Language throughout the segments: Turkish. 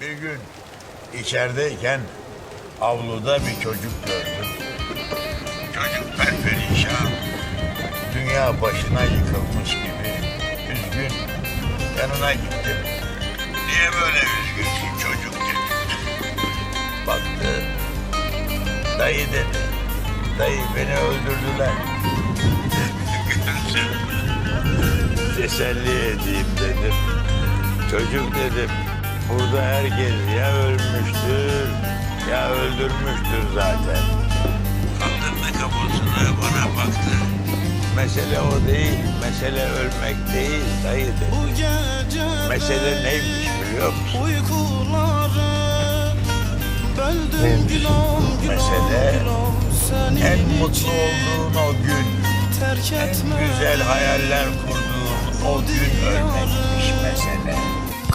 Bir gün içerideyken avluda bir çocuk gördüm. Çocuk perperişan. Dünya başına yıkılmış gibi üzgün. Yanına gittim. Niye böyle üzgünsün çocuk dedim. Baktı. Dayı dedi. Dayı beni öldürdüler. Teselli edeyim dedim. Çocuk dedim. Burada herkes ya ölmüştür ya öldürmüştür zaten. Kaldırdı kafasını bana baktı. Mesele o değil, mesele ölmek değil dayı dedi. Bu gece Mesele neymiş biliyor musun? Uykuları böldüm gülüm Mesele senin En mutlu olduğun o gün, terk en etme güzel hayaller kurduğun o gün ölmekmiş mesele.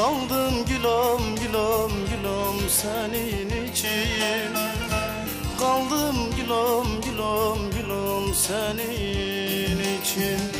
Kaldım gülüm gülüm gülüm senin için. Kaldım gülüm gülüm gülüm senin için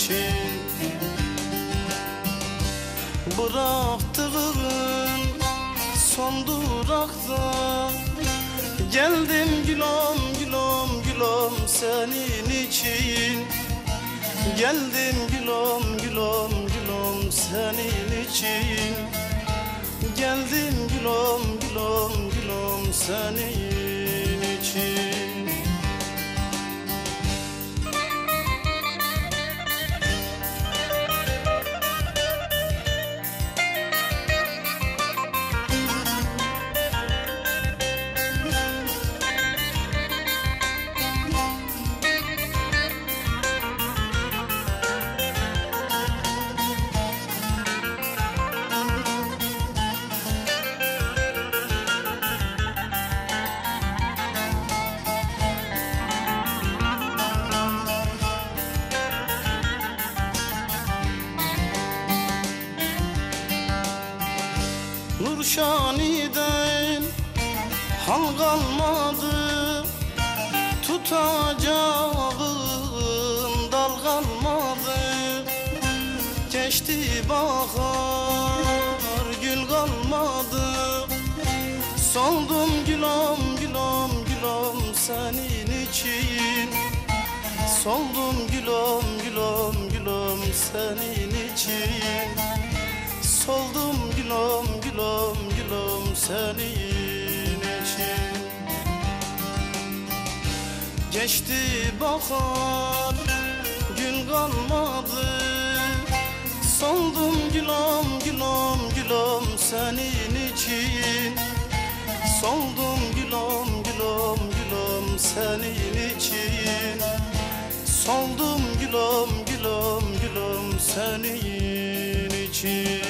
için Bıraktığın son durakta. Geldim gülüm gülüm gülüm senin için. Geldim gülüm gülüm gülüm senin için. Geldim gülüm gülüm gülüm senin Nurşani'den hal kalmadı. Tutacağım dal kalmadı. Geçti bahar gül kalmadı. Soldum gülüm gülüm gülüm senin için. Soldum gülüm gülüm gülüm senin için. Soldum gülüm senin için. Geçti bahar gün kalmadı. Soldum gülüm gülüm gülüm senin için. Soldum gülüm gülüm gülüm senin için. Soldum gülüm gülüm gülüm senin için